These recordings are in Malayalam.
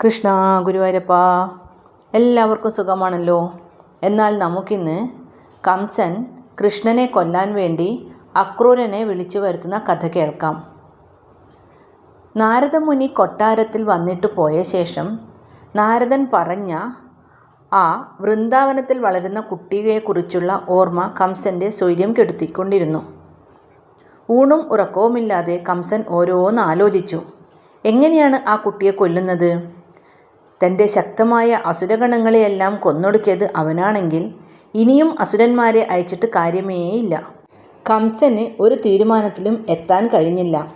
കൃഷ്ണ ഗുരുവായൂരപ്പ എല്ലാവർക്കും സുഖമാണല്ലോ. എന്നാൽ നമുക്കിന്ന് കംസൻ കൃഷ്ണനെ കൊല്ലാൻ വേണ്ടി അക്രൂരനെ വിളിച്ചു വരുത്തുന്ന കഥ കേൾക്കാം. നാരദമുനി കൊട്ടാരത്തിൽ വന്നിട്ട് പോയ ശേഷം നാരദൻ പറഞ്ഞ ആ വൃന്ദാവനത്തിൽ വളരുന്ന കുട്ടിയെക്കുറിച്ചുള്ള ഓർമ്മ കംസന്റെ സ്വൈര്യം കെടുത്തിക്കൊണ്ടിരുന്നു. ഊണും ഉറക്കവുമില്ലാതെ കംസൻ ഓരോന്ന് ആലോചിച്ചു. എങ്ങനെയാണ് ആ കുട്ടിയെ കൊല്ലുന്നത്? തന്റെ ശക്തമായ അസുരഗണങ്ങളെയെല്ലാം കൊന്നൊടുക്കിയത് അവനാണെങ്കിൽ ഇനിയും അസുരന്മാരെ അയച്ചിട്ട് കാര്യമേയില്ല. കംസന് ഒരു തീരുമാനത്തിലും എത്താൻ കഴിഞ്ഞില്ല.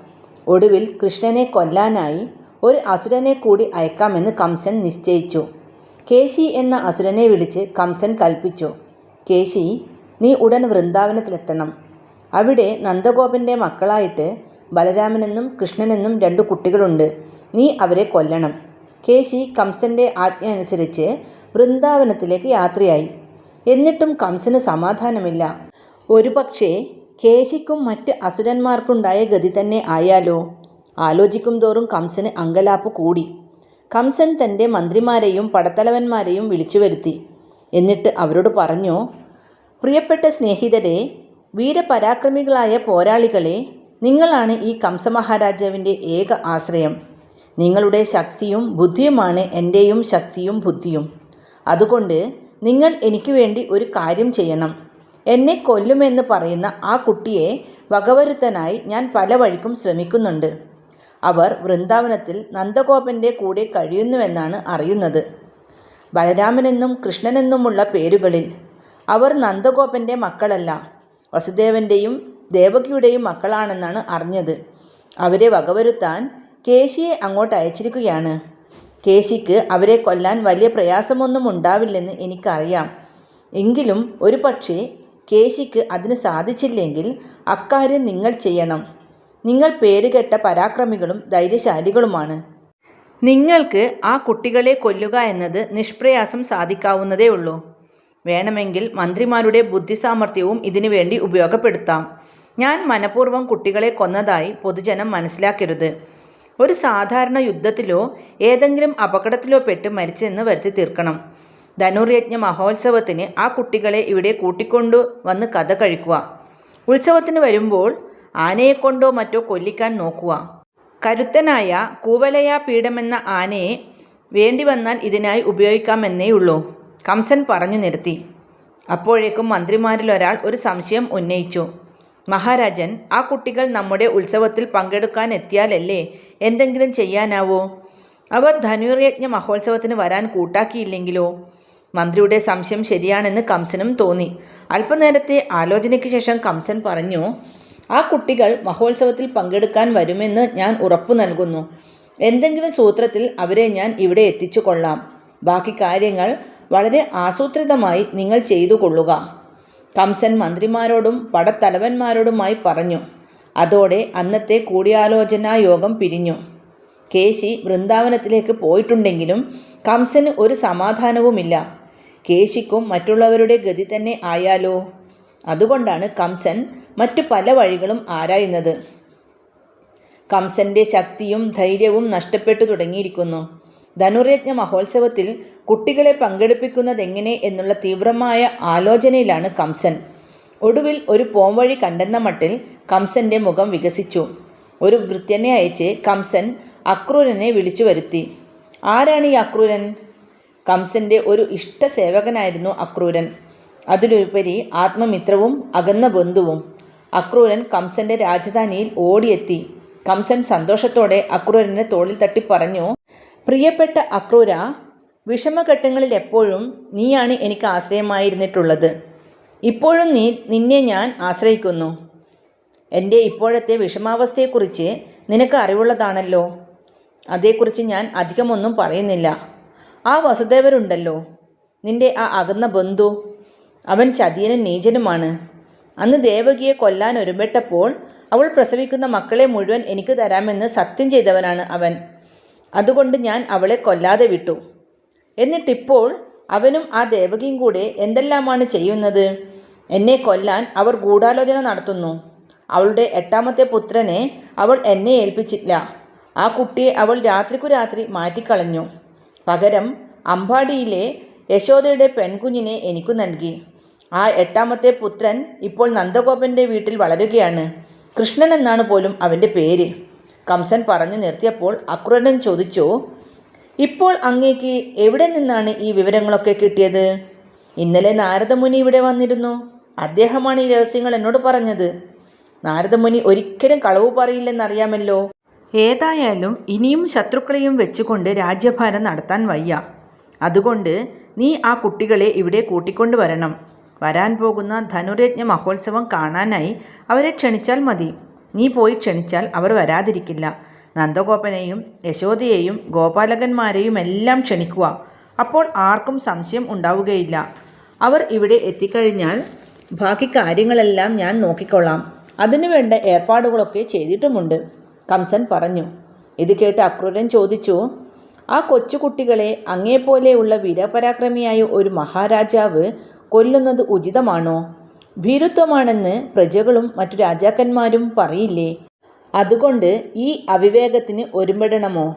ഒടുവിൽ കൃഷ്ണനെ കൊല്ലാനായി ഒരു അസുരനെ കൂടി അയക്കാമെന്ന് കംസൻ നിശ്ചയിച്ചു. കേശി എന്ന അസുരനെ വിളിച്ച് കംസൻ കൽപ്പിച്ചു. കേശി നീ ഉടൻ വൃന്ദാവനത്തിലെത്തണം. അവിടെ നന്ദഗോപന്റെ മക്കളായിട്ട് ബലരാമനെന്നും കൃഷ്ണനെന്നും രണ്ടു കുട്ടികളുണ്ട്. നീ അവരെ കൊല്ലണം. കേശി കംസന്റെ ആജ്ഞ അനുസരിച്ച് വൃന്ദാവനത്തിലേക്ക് യാത്രയായി. എന്നിട്ടും കംസന് സമാധാനമില്ല. ഒരുപക്ഷേ കേശിക്കും മറ്റ് അസുരന്മാർക്കുണ്ടായ ഗതി തന്നെ ആയാലോ? ആലോചിക്കും തോറും കംസന് അങ്കലാപ്പ് കൂടി. കംസൻ തന്റെ മന്ത്രിമാരെയും പടത്തലവന്മാരെയും വിളിച്ചു വരുത്തി. എന്നിട്ട് അവരോട് പറഞ്ഞു പ്രിയപ്പെട്ട സ്നേഹിതരെ വീരപരാക്രമികളായ പോരാളികളെ നിങ്ങളാണ് ഈ കംസമഹാരാജാവിന്റെ ഏക ആശ്രയം. നിങ്ങളുടെ ശക്തിയും ബുദ്ധിയുമാണ് എന്റെയും ശക്തിയും ബുദ്ധിയും. അതുകൊണ്ട് നിങ്ങൾ എനിക്ക് വേണ്ടി ഒരു കാര്യം ചെയ്യണം. എന്നെ കൊല്ലുമെന്ന് പറയുന്ന ആ കുട്ടിയെ വകവരുത്താനായി ഞാൻ പല വഴിക്കും ശ്രമിക്കുന്നുണ്ട്. അവർ വൃന്ദാവനത്തിൽ നന്ദഗോപന്റെ കൂടെ കഴിയുന്നുവെന്നാണ് അറിയുന്നത്. ബലരാമനെന്നും കൃഷ്ണനെന്നുമുള്ള പേരുകളിൽ അവർ നന്ദഗോപന്റെ മക്കളല്ല. വസുദേവന്റെയും ദേവകിയുടെയും മക്കളാണെന്നാണ് അറിഞ്ഞത്. അവരെ വകവരുത്താൻ കേശിയെ അങ്ങോട്ട് അയച്ചിരിക്കുകയാണ്. കേശിക്ക് അവരെ കൊല്ലാൻ വലിയ പ്രയാസമൊന്നും ഉണ്ടാവില്ലെന്ന് എനിക്കറിയാം. എങ്കിലും ഒരു പക്ഷേ കേശിക്ക് അതിന് സാധിച്ചില്ലെങ്കിൽ അക്കാര്യം നിങ്ങൾ ചെയ്യണം. നിങ്ങൾ പേരുകെട്ട പരാക്രമികളും ധൈര്യശാലികളുമാണ്. നിങ്ങൾക്ക് ആ കുട്ടികളെ കൊല്ലുക എന്നത് നിഷ്പ്രയാസം സാധിക്കാവുന്നതേ ഉള്ളൂ. വേണമെങ്കിൽ മന്ത്രിമാരുടെ ബുദ്ധിസാമർഥ്യവും ഇതിനു വേണ്ടി ഉപയോഗപ്പെടുത്താം. ഞാൻ മനഃപൂർവം കുട്ടികളെ കൊന്നതായി പൊതുജനം മനസ്സിലാക്കരുത്. ഒരു സാധാരണ യുദ്ധത്തിലോ ഏതെങ്കിലും അപകടത്തിലോ പെട്ട് മരിച്ചെന്ന് വരുത്തി തീർക്കണം. ധനുർയജ്ഞ മഹോത്സവത്തിന് ആ കുട്ടികളെ ഇവിടെ കൂട്ടിക്കൊണ്ടു വന്ന് കഥ കഴിക്കുക. ഉത്സവത്തിന് വരുമ്പോൾ ആനയെക്കൊണ്ടോ മറ്റോ കൊല്ലിക്കാൻ നോക്കുക. കരുത്തനായ കൂവലയ പീഠമെന്ന ആനയെ വേണ്ടി വന്നാൽ ഇതിനായി ഉപയോഗിക്കാമെന്നേയുള്ളൂ കംസൻ പറഞ്ഞു നിർത്തി. അപ്പോഴേക്കും മന്ത്രിമാരിലൊരാൾ ഒരു സംശയം ഉന്നയിച്ചു. മഹാരാജൻ ആ കുട്ടികൾ നമ്മുടെ ഉത്സവത്തിൽ പങ്കെടുക്കാൻ എത്തിയാലല്ലേ എന്തെങ്കിലും ചെയ്യാനാവോ? അവർ ധനുർയജ്ഞ മഹോത്സവത്തിന് വരാൻ കൂട്ടാക്കിയില്ലെങ്കിലോ? മന്ത്രിയുടെ സംശയം ശരിയാണെന്ന് കംസനും തോന്നി. അല്പനേരത്തെ ആലോചനയ്ക്ക് ശേഷം കംസൻ പറഞ്ഞു ആ കുട്ടികൾ മഹോത്സവത്തിൽ പങ്കെടുക്കാൻ വരുമെന്ന് ഞാൻ ഉറപ്പു നൽകുന്നു. എന്തെങ്കിലും സൂത്രത്തിൽ അവരെ ഞാൻ ഇവിടെ എത്തിച്ചു കൊള്ളാം ബാക്കി കാര്യങ്ങൾ വളരെ ആസൂത്രിതമായി നിങ്ങൾ ചെയ്തു കൊള്ളുക കംസൻ മന്ത്രിമാരോടും പടത്തലവന്മാരോടുമായി പറഞ്ഞു. അതോടെ അന്നത്തെ കൂടിയാലോചനാ യോഗം പിരിഞ്ഞു. കേശി വൃന്ദാവനത്തിലേക്ക് പോയിട്ടുണ്ടെങ്കിലും കംസന് ഒരു സമാധാനവുമില്ല. കേശിക്കും മറ്റുള്ളവരുടെ ഗതി തന്നെ ആയാലോ? അതുകൊണ്ടാണ് കംസൻ മറ്റു പല വഴികളും ആരായുന്നത്. കംസന്റെ ശക്തിയും ധൈര്യവും നഷ്ടപ്പെട്ടു തുടങ്ങിയിരിക്കുന്നു. ധനുർയജ്ഞ മഹോത്സവത്തിൽ കുട്ടികളെ പങ്കെടുപ്പിക്കുന്നതെങ്ങനെ എന്നുള്ള തീവ്രമായ ആലോചനയിലാണ് കംസൻ. ഒടുവിൽ ഒരു പോംവഴി കണ്ടെന്ന മട്ടിൽ കംസന്റെ മുഖം വികസിച്ചു. ഒരു വൃത്യനെ അയച്ച് കംസൻ അക്രൂരനെ വിളിച്ചു വരുത്തി. ആരാണ് ഈ അക്രൂരൻ? കംസന്റെ ഒരു ഇഷ്ടസേവകനായിരുന്നു അക്രൂരൻ. അതിലുപരി ആത്മമിത്രവും അകന്ന ബന്ധുവും. അക്രൂരൻ കംസന്റെ രാജധാനിയിൽ ഓടിയെത്തി. കംസൻ സന്തോഷത്തോടെ അക്രൂരനെ തോളിൽ തട്ടി പറഞ്ഞു പ്രിയപ്പെട്ട അക്രൂര വിഷമഘട്ടങ്ങളിൽ എപ്പോഴും നീയാണ് എനിക്ക് ആശ്രയമായിരുന്നിട്ടുള്ളത്. ഇപ്പോഴും നീ നിന്നെ ഞാൻ ആശ്രയിക്കുന്നു. എന്റെ ഇപ്പോഴത്തെ വിഷമാവസ്ഥയെക്കുറിച്ച് നിനക്ക് അറിവുള്ളതാണല്ലോ. അതേക്കുറിച്ച് ഞാൻ അധികമൊന്നും പറയുന്നില്ല. ആ വസുദേവരുണ്ടല്ലോ. നിന്റെ ആ അകന്ന ബന്ധു. അവൻ ചതിയനും നീചനുമാണ്. അന്ന് ദേവകിയെ കൊല്ലാൻ ഒരുമ്പെട്ടപ്പോൾ അവൾ പ്രസവിക്കുന്ന മക്കളെ മുഴുവൻ എനിക്ക് തരാമെന്ന് സത്യം ചെയ്തവനാണ് അവൻ. അതുകൊണ്ട് ഞാൻ അവളെ കൊല്ലാതെ വിട്ടു. എന്നിട്ടിപ്പോൾ അവനും ആ ദേവകിയും കൂടെ എന്തെല്ലാമാണ് ചെയ്യുന്നത്? എന്നെ കൊല്ലാൻ അവർ ഗൂഢാലോചന നടത്തുന്നു. അവളുടെ എട്ടാമത്തെ പുത്രനെ അവൾ എന്നെ ഏൽപ്പിച്ചില്ല. ആ കുട്ടിയെ അവൾ രാത്രിക്കു രാത്രി മാറ്റിക്കളഞ്ഞു. പകരം അമ്പാടിയിലെ യശോദയുടെ പെൺകുഞ്ഞിനെ എനിക്കു നൽകി. ആ എട്ടാമത്തെ പുത്രൻ ഇപ്പോൾ നന്ദഗോപന്റെ വീട്ടിൽ വളരുകയാണ്. കൃഷ്ണൻ എന്നാണ് പോലും അവന്റെ പേര്. കംസൻ പറഞ്ഞു നിർത്തിയപ്പോൾ അക്രൂരൻ ചോദിച്ചു ഇപ്പോൾ അങ്ങേക്ക് എവിടെ നിന്നാണ് ഈ വിവരങ്ങളൊക്കെ കിട്ടിയത്? ഇന്നലെ നാരദമുനി ഇവിടെ വന്നിരുന്നു. അദ്ദേഹമാണ് ഈ രഹസ്യങ്ങൾ എന്നോട് പറഞ്ഞത്. നാരദമുനി ഒരിക്കലും കളവ് പറയില്ലെന്നറിയാമല്ലോ. ഏതായാലും ഇനിയും ശത്രുക്കളെയും വെച്ചുകൊണ്ട് രാജ്യഭാരം നടത്താൻ വയ്യ. അതുകൊണ്ട് നീ ആ കുട്ടികളെ ഇവിടെ കൂട്ടിക്കൊണ്ടു വരണം. വരാൻ പോകുന്ന ധനുരജ്ഞ മഹോത്സവം കാണാനായി അവരെ ക്ഷണിച്ചാൽ മതി. നീ പോയി ക്ഷണിച്ചാൽ അവർ വരാതിരിക്കില്ല. നന്ദഗോപനെയും യശോദയെയും ഗോപാലകന്മാരെയും എല്ലാം ക്ഷണിക്കുക. അപ്പോൾ ആർക്കും സംശയം ഉണ്ടാവുകയില്ല. അവർ ഇവിടെ എത്തിക്കഴിഞ്ഞാൽ ബാക്കി കാര്യങ്ങളെല്ലാം ഞാൻ നോക്കിക്കൊള്ളാം. അതിനുവേണ്ട ഏർപ്പാടുകളൊക്കെ ചെയ്തിട്ടുമുണ്ട്. കംസൻ പറഞ്ഞു. ഇത് കേട്ട് അക്രൂരൻ ചോദിച്ചു ആ കൊച്ചുകുട്ടികളെ അങ്ങേപ്പോലെയുള്ള വീരപരാക്രമിയായ ഒരു മഹാരാജാവ് കൊല്ലുന്നത് ഉചിതമാണോ? ഭീരുത്വമാണെന്ന് പ്രജകളും മറ്റു രാജാക്കന്മാരും പറയില്ലേ? അതുകൊണ്ട് ഈ അവിവേകത്തിന് ഒരുമിടണമോ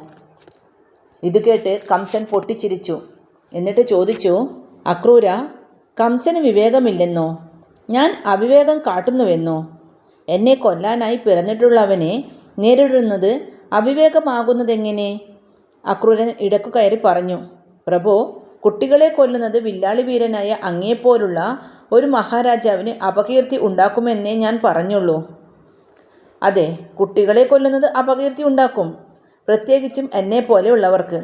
ഇത് കേട്ട് കംസൻ പൊട്ടിച്ചിരിച്ചു. എന്നിട്ട് ചോദിച്ചു അക്രൂര കംസന് വിവേകമില്ലെന്നോ? ഞാൻ അവിവേകം കാട്ടുന്നുവെന്നോ? എന്നെ കൊല്ലാനായി പിറന്നിട്ടുള്ളവനെ നേരിടുന്നത് അവിവേകമാകുന്നതെങ്ങനെ? അക്രൂരൻ ഇടക്കു കയറി പറഞ്ഞു പ്രഭോ കുട്ടികളെ കൊല്ലുന്നത് വില്ലാളി വീരനായ അങ്ങയെപ്പോലുള്ള ഒരു മഹാരാജാവിന് അപകീർത്തി ഉണ്ടാക്കുമെന്നേ ഞാൻ പറഞ്ഞുള്ളൂ. അതെ കുട്ടികളെ കൊല്ലുന്നത് അപകീർത്തി ഉണ്ടാക്കും പ്രത്യേകിച്ചും എന്നെ പോലെയുള്ളവർക്ക്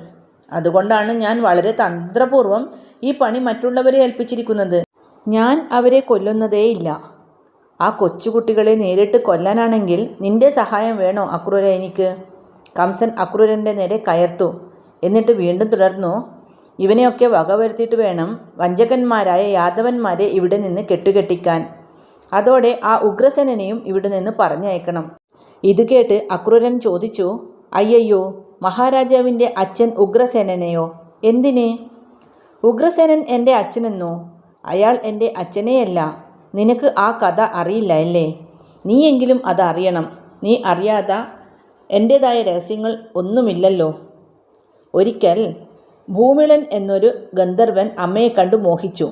അതുകൊണ്ടാണ് ഞാൻ വളരെ തന്ത്രപൂർവം ഈ പണി മറ്റുള്ളവരെ ഏൽപ്പിച്ചിരിക്കുന്നത്. ഞാൻ അവരെ കൊല്ലുന്നതേയില്ല. ആ കൊച്ചുകുട്ടികളെ നേരിട്ട് കൊല്ലാനാണെങ്കിൽ നിന്റെ സഹായം വേണോ അക്രൂര എനിക്ക്? കംസൻ അക്രൂരന്റെ നേരെ കയർത്തു. എന്നിട്ട് വീണ്ടും തുടർന്നു ഇവനെയൊക്കെ വകവരുത്തിയിട്ട് വേണം വഞ്ചകന്മാരായ യാദവന്മാരെ ഇവിടെ നിന്ന് കെട്ടുകെട്ടിക്കാൻ. അതോടെ ആ ഉഗ്രസേനനെയും ഇവിടെ നിന്ന് പറഞ്ഞയക്കണം. ഇത് കേട്ട് അക്രൂരൻ ചോദിച്ചു അയ്യയ്യോ മഹാരാജാവിന്റെ അച്ഛൻ ഉഗ്രസേനനെയോ? എന്തിന്? ഉഗ്രസേനൻ എന്റെ അച്ഛനെന്നോ? അയാൾ എന്റെ അച്ഛനെയല്ല. നിനക്ക് ആ കഥ അറിയില്ല അല്ലേ? നീയെങ്കിലും അത് അറിയണം. നീ അറിയാത്ത എന്റേതായ രഹസ്യങ്ങൾ ഒന്നുമില്ലല്ലോ. ഒരിക്കൽ ഭൂമിളൻ എന്നൊരു ഗന്ധർവൻ അമ്മയെ കണ്ടു മോഹിച്ചു.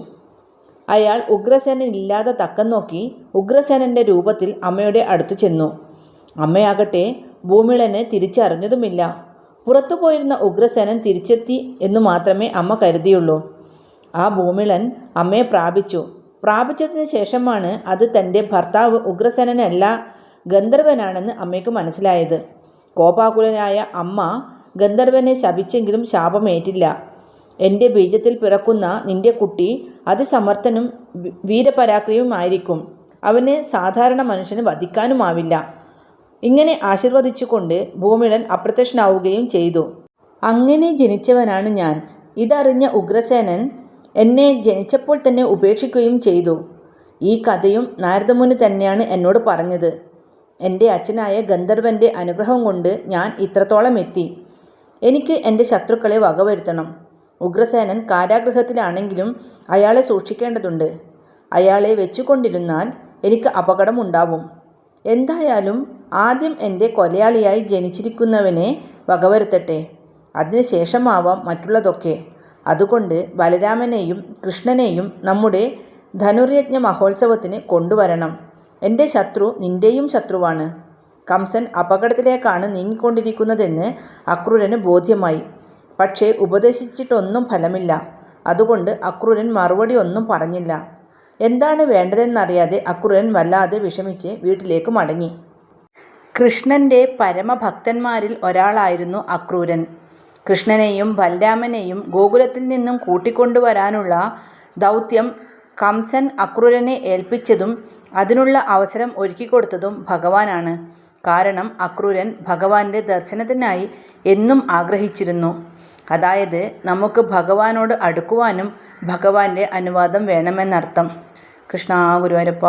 അയാൾ ഉഗ്രസേനൻ ഇല്ലാതെ തക്കം നോക്കി ഉഗ്രസേനന്റെ രൂപത്തിൽ അമ്മയുടെ അടുത്തു ചെന്നു. അമ്മയാകട്ടെ ഭൂമിളനെ തിരിച്ചറിഞ്ഞതുമില്ല. പുറത്തു പോയിരുന്ന ഉഗ്രസേനൻ തിരിച്ചെത്തി എന്നു മാത്രമേ അമ്മ കരുതിയുള്ളൂ. ആ ഭൂമിളൻ അമ്മയെ പ്രാപിച്ചു. പ്രാപിച്ചതിന് ശേഷമാണ് അത് തന്റെ ഭർത്താവ് ഉഗ്രസേനനല്ല ഗന്ധർവനാണെന്ന് അമ്മയ്ക്ക് മനസ്സിലായത്. കോപാകുലനായ അമ്മ ഗന്ധർവനെ ശപിച്ചെങ്കിലും ശാപമേറ്റില്ല. എന്റെ ബീജത്തിൽ പിറക്കുന്ന നിന്റെ കുട്ടി അതിസമർത്ഥനും വീരപരാക്രിയുമായിരിക്കും. അവനെ സാധാരണ മനുഷ്യന് വധിക്കാനുമാവില്ല ഇങ്ങനെ ആശീർവദിച്ചുകൊണ്ട് ഭൂമിളൻ അപ്രത്യക്ഷനാവുകയും ചെയ്തു. അങ്ങനെ ജനിച്ചവനാണ് ഞാൻ. ഇതറിഞ്ഞ ഉഗ്രസേനൻ എന്നെ ജനിച്ചപ്പോൾ തന്നെ ഉപേക്ഷിക്കുകയും ചെയ്തു. ഈ കഥയും നാരദമുനി തന്നെയാണ് എന്നോട് പറഞ്ഞത്. എന്റെ അച്ഛനായ ഗന്ധർവന്റെ അനുഗ്രഹം കൊണ്ട് ഞാൻ ഇത്രത്തോളം എത്തി. എനിക്ക് എന്റെ ശത്രുക്കളെ വകവരുത്തണം. ഉഗ്രസേനൻ കാരാഗ്രഹത്തിലാണെങ്കിലും അയാളെ സൂക്ഷിക്കേണ്ടതുണ്ട്. അയാളെ വെച്ചുകൊണ്ടിരുന്നാൽ എനിക്ക് അപകടമുണ്ടാവും. എന്തായാലും ആദ്യം എന്റെ കൊലയാളിയായി ജനിച്ചിരിക്കുന്നവനെ വകവരുത്തട്ടെ. അതിനുശേഷമാവാം മറ്റുള്ളതൊക്കെ. അതുകൊണ്ട് ബലരാമനെയും കൃഷ്ണനെയും നമ്മുടെ ധനുർയജ്ഞ മഹോത്സവത്തിന് കൊണ്ടുവരണം. എന്റെ ശത്രു നിന്റെയും ശത്രുവാണ്. കംസൻ അപകടത്തിലേക്കാണ് നീങ്ങിക്കൊണ്ടിരിക്കുന്നതെന്ന് അക്രൂരന് ബോധ്യമായി. പക്ഷേ ഉപദേശിച്ചിട്ടൊന്നും ഫലമില്ല. അതുകൊണ്ട് അക്രൂരൻ മറുപടി ഒന്നും പറഞ്ഞില്ല. എന്താണ് വേണ്ടതെന്നറിയാതെ അക്രൂരൻ വല്ലാതെ വിഷമിച്ച് വീട്ടിലേക്ക് മടങ്ങി. കൃഷ്ണന്റെ പരമഭക്തന്മാരിൽ ഒരാളായിരുന്നു അക്രൂരൻ. കൃഷ്ണനെയും ബലരാമനെയും ഗോകുലത്തിൽ നിന്നും കൂട്ടിക്കൊണ്ടുവരാനുള്ള ദൗത്യം കംസൻ അക്രൂരനെ ഏൽപ്പിച്ചതും അതിനുള്ള അവസരം ഒരുക്കിക്കൊടുത്തതും ഭഗവാനാണ്. കാരണം അക്രൂരൻ ഭഗവാന്റെ ദർശനത്തിനായി എന്നും ആഗ്രഹിച്ചിരുന്നു. അതായത് നമുക്ക് ഭഗവാനോട് അടുക്കുവാനും ഭഗവാന്റെ അനുവാദം വേണമെന്നർത്ഥം. കൃഷ്ണ ഗുരുവായൂരപ്പ.